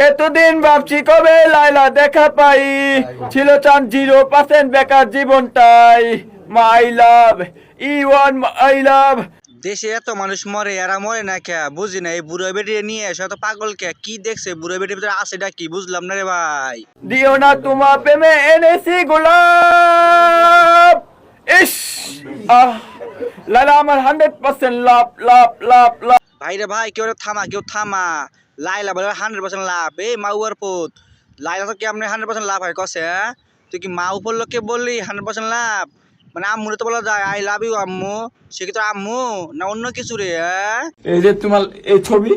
এতদিন ভাবছি কবে লাইলা দেখা পাই। ছিল চান জিরো পার্সেন্ট বেকার জীবনটাই। মাই লাভ ই ওয়ান আই লাভ দেশে এত মানুষ মরে এরা মরে না কে? বুঝি না এই বুড়ো বেটি নিয়ে এসে এত পাগল কে? কি দেখছে? বুড়ো বেটির ভিতরে আছে কি? বুঝলাম না রে ভাই। দিও না তোমার প্রেমে এনেছি গোলাপ। ইস আহ। লালা আমার হান্ড্রেড পার্সেন্ট লাভ লাভ লাভ লাভ। ভাই রে ভাই কেউ থামা কেউ থামা। লাইলা বলে হান্ড্রেড পার্সেন্ট লাভ। এই মাউয়ার পুত। লাইলা তো কেমনে হান্ড্রেড পার্সেন্ট লাভ হয় কসে হ্যাঁ? তুই কি মা উপর লোককে বললি হান্ড্রেড পার্সেন্ট লাভ? মানে আম্মুরে তো বলা যায় আই লাভ ইউ আম্মু। সে কি তোর আম্মু? না অন্য কিছু রে হ্যাঁ? এই যে তোমার এই ছবি।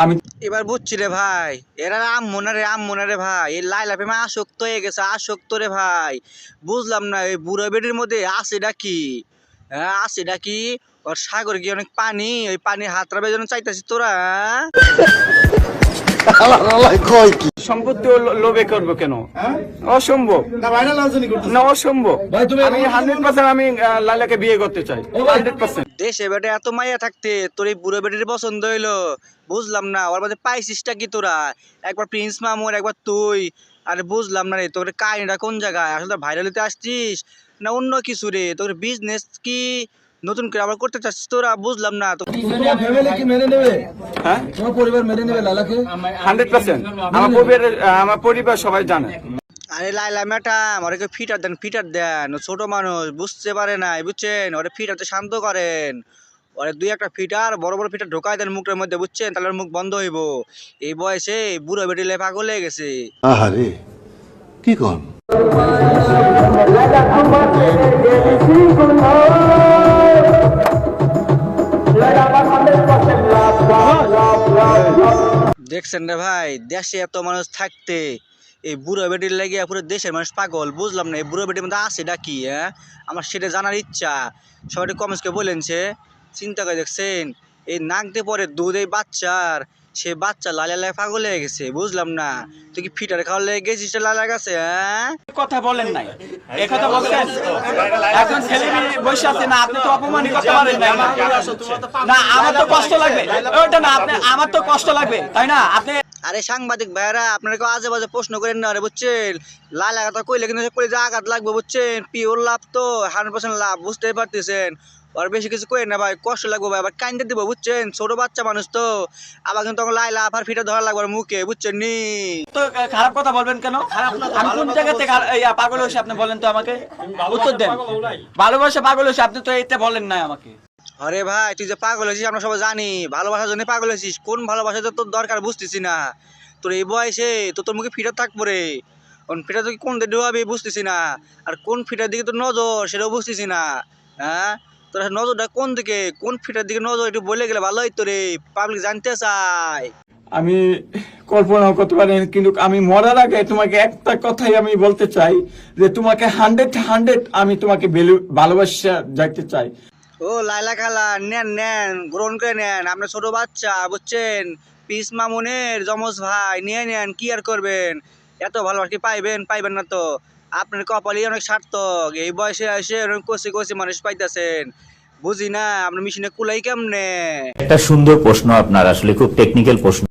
আমি এবার বুঝছি রে ভাই এরা আম্মু না রে আম্মু না রে ভাই। এই লাইলা প্রেমে আসক্ত হয়ে গেছে আসক্ত রে ভাই। বুঝলাম না এই বুড়ো বেডির মধ্যে আছে কি? হ্যাঁ আছে কি ওর সাগর কি অনেক পানি ওই পানি হাতরা বেজন্য চাইতেছিস তোরা। হ্যাঁ? সম্পত্তি ও লোভে করব কেন? অসম্ভব। না অসম্ভব। আমি হান্ড্রেড পার্সেন্ট আমি আহ, বিয়ে করতে চাই। হান্ড্রেড পার্সেন্ট দেশে বেটে এত মাইয়া থাকতে তোর এই বুড়ো বেটির পছন্দ হইল। বুঝলাম না ওর মধ্যে পাইছিসটা কি তোরা? একবার প্রিন্স মামুর একবার তুই। আরে বুঝলাম না রে তোর কাহিনীটা কোন জায়গায়? আসলে ভাইরাল হতে আসছিস। না অন্য কিছু রে? তোর বিজনেস কি নতুন করে আবার করতে চাচ্ছিস? তোরা বুঝলাম না। তো তোমার ফ্যামিলি কি মেনে নেবে? হ্যাঁ? তোমার পরিবার মেনে নেবে লালাকে? Hundred percent. আমার পরিবারের আহ, আমার পরিবার সবাই জানে। আরে লাইলা ম্যাডাম ওরে ফিটার দেন ফিটার দেন। ছোট মানুষ বুঝতে পারে না বুঝছেন? ওরে ফিটারতে শান্ত করেন। ওরে দুই একটা ফিটার বড় বড় ফিটার ঢোকায় দেন মুখের মধ্যে বুঝছেন? তাহলে মুখ বন্ধ হইব। এই বয়সে বুড়ো বেটিলে পাগল হয়ে গেছে। আহারে কি কন? দেখছেন রে ভাই? দেশে এত মানুষ থাকতে, এই বুড়ো বেটির লেগে পুরো দেশের মানুষ পাগল, বুঝলাম না, এই বুড়ো বেটির মধ্যে আছে ডাকি হ্যাঁ? আমার সেটা জানার ইচ্ছা। সবাই কমেন্টসকে বলেনছে চিন্তা করে দেখছেন, এই নাক দিয়ে পরে দুধ এই বাচ্চার। সে বাচ্চা লালে লালে পাগল হয়ে গেছে বুঝলাম না। তুই কি ফিটার খাওয়া লেগে গেছিস লালা গেছে হ্যাঁ? কথা বলেন নাই। এই কথা বলছেন? এখন ছেলে বসে আছে না আপনি তো অপমানই করতে পারেন না না আমার তো কষ্ট লাগবে। ওটা না আপনি আমার তো কষ্ট লাগবে তাই না? আপনি আরে সাংবাদিক ভাইরা আপনারা কেউ আজে বাজে প্রশ্ন করেন না বুঝছেন? লাল কথা কইলে কিন্তু কইলে যে আঘাত লাগবে বুঝছেন? পিওর লাভ তো হান্ড্রেড পার্সেন্ট লাভ বুঝতেই পারতেছেন? আর বেশি কিছু কই না ভাই কষ্ট লাগবে ভাই আবার কাইন্দে দিব বুঝছেন? ছোট বাচ্চা মানুষ তো আবার কিন্তু তখন লাইলা আবার ফিটা ধরা লাগবে মুখে বুঝছেন নি? তো খারাপ কথা বলবেন কেন? আমি কোন জায়গা থেকে পাগল হয়েছে আপনি বলেন তো আমাকে। উত্তর দেন। ভালোবাসা পাগল হয়েছে আপনি তো এটা বলেন না আমাকে। আরে ভাই, তুই যে পাগল হয়েছিস, আমরা সবাই জানি। ভালোবাসার জন্য পাগল হয়েছিস। কোন ভালোবাসা তোর দরকার বুঝতেছি না। তোর এই বয়সে তো তোর মুখে ফিটা থাকব রে। কোন ফিটা তুই কোন দিকে বুঝতেছি না। আর কোন ফিটার দিকে তোর নজর, সেটাও বুঝতেছি না। হ্যাঁ? তোর নজরটা কোন দিকে? কোন ফিটার দিকে নজর, একটু বলে গেলে ভালো হইতো রে। পাবলিক জানতে চায়। আমি কল্পনা করতে পারি কিন্তু আমি মরার আগে তোমাকে একটা কথাই আমি বলতে চাই, যে তোমাকে হান্ড্রেড হান্ড্রেড আমি তোমাকে ভালোবাসা যাইতে চাই। ও, লাইলা খালা নেন নেন, গ্রহণ করে নেন। আপনার ছোট বাচ্চা, বুঝছেন? পিস মামুনের যমজ ভাই, নিয়ে নেন, কি আর করবেন? এত ভালোবাসি পাইবেন? পাইবেন না তো। আপনার কপালই অনেক সার্থক। এই বয়সে এসে কষে কষি মানুষ পাইতেছেন। বুঝি না, আপনার মেশিনে কুলাই কেমনে? একটা সুন্দর প্রশ্ন আপনার, আসলে খুব টেকনিক্যাল প্রশ্ন।